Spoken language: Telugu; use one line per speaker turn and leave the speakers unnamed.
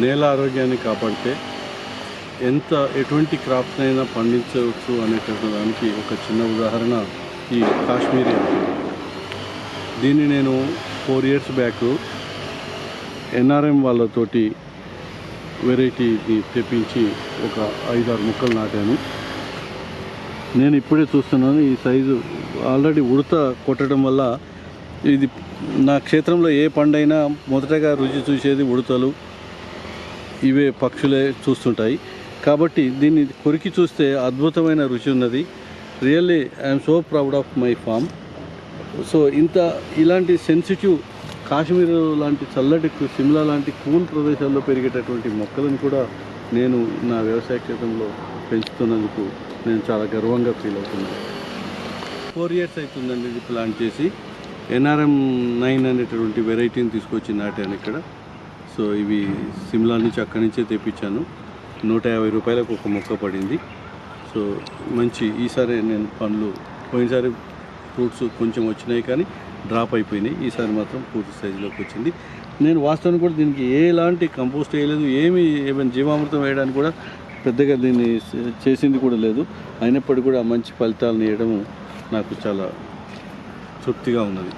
నేల ఆరోగ్యాన్ని కాపాడితే ఎంత ఎటువంటి క్రాప్నైనా అయినా పండించవచ్చు అనేటువంటి దానికి ఒక చిన్న ఉదాహరణ ఈ కాశ్మీరీ దీన్ని నేను ఫోర్ ఇయర్స్ బ్యాక్ ఎన్ఆర్ఎం వాళ్ళతోటి వెరైటీని తెప్పించి ఒక ఐదారు మొక్కలు నాటాను. నేను ఇప్పుడే చూస్తున్నాను ఈ సైజు ఆల్రెడీ ఉడత కొట్టడం వల్ల ఇది నా క్షేత్రంలో ఏ పండైనా మొదటగా రుచి చూసేది ఉడతలు ఇవే పక్షులే చూస్తుంటాయి. కాబట్టి దీన్ని కొరికి చూస్తే అద్భుతమైన రుచి ఉన్నది. Really I'm so proud of my farm so ఇంత ఇలాంటి సెన్సిటివ్ కాశ్మీర్ లాంటి చల్లటి సిమ్లా లాంటి కూల్ ప్రదేశాల్లో పెరిగేటటువంటి మొక్కలను కూడా నేను నా వ్యవసాయ క్షేత్రంలో పెంచుతున్నందుకు నేను చాలా గర్వంగా ఫీల్ అవుతున్నాను. ఫోర్ ఇయర్స్ అవుతుందండి ఇది ప్లాంట్ చేసి. ఎన్ఆర్ఎం నైన్ అనేటటువంటి వెరైటీని తీసుకొచ్చి నాటాను ఇక్కడ. సో ఇవి సిమ్లా నుంచి అక్కడి నుంచే తెప్పించాను. నూట యాభై రూపాయలకు ఒక మొక్క పడింది. సో మంచి ఈసారి నేను పండ్లు పోయినసారి ఫ్రూట్స్ కొంచెం వచ్చినాయి కానీ డ్రాప్ అయిపోయినాయి. ఈసారి మాత్రం పూర్తి సైజులోకి వచ్చింది. నేను వాస్తవానికి కూడా దీనికి ఎలాంటి కంపోస్ట్ వేయలేదు. ఏమి ఏమైనా జీవామృతం వేయడానికి కూడా పెద్దగా దీన్ని చేసింది కూడా లేదు. అయినప్పటికీ కూడా మంచి ఫలితాలను ఇవ్వడం నాకు చాలా తృప్తిగా ఉన్నది.